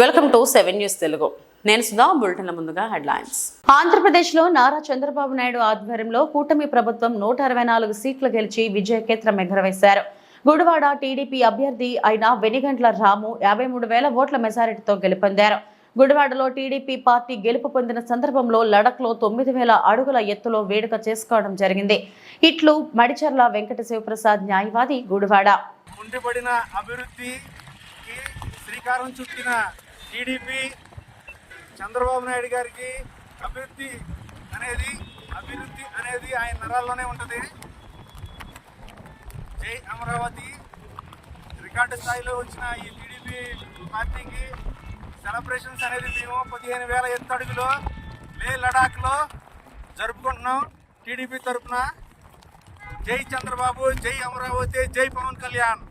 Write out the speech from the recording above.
Welcome to seven news Telugu నేను సుధా బులెటిన్ల ముందుగా headlines. ఆంధ్రప్రదేశ్లో నారా చంద్రబాబు నాయుడు ఆధ్వర్యంలో కూటమి ప్రభుత్వం నూట అరవై నాలుగు సీట్లు గెలిచి విజయకేత్రం ఎగరవేశారు. గుడివాడ టీడీపీ అభ్యర్థి అయిన వెనిగంట్ల రాము యాభై మూడు వేల ఓట్ల మెజారిటీతో గెలుపొందారు. గుడివాడలో టీడీపీ పార్టీ గెలుపు పొందిన సందర్భంలో లడఖ్లో తొమ్మిది వేల అడుగుల ఎత్తులో వేడుక చేసుకోవడం జరిగింది. ఇట్లు మడిచర్ల వెంకట శివప్రసాద్ న్యాయవాది గుడివాడ. అభివృద్ధికి శ్రీకారం చుట్టిన టీడీపీ చంద్రబాబు నాయుడు గారికి అభివృద్ధి అనేది అభివృద్ధి అనేది ఆయన నరాల్లోనే ఉంటుంది. జై అమరావతి. రికార్డు స్థాయిలో వచ్చిన ఈ టీడీపీ పార్టీకి సెలబ్రేషన్స్ అనేది మేము పదిహేను వేల ఎత్తు అడుగులో లే లడాఖ్లో జరుపుకుంటున్నాం టీడీపీ తరఫున. జై చంద్రబాబు జై అమరావతి జై పవన్ కళ్యాణ్.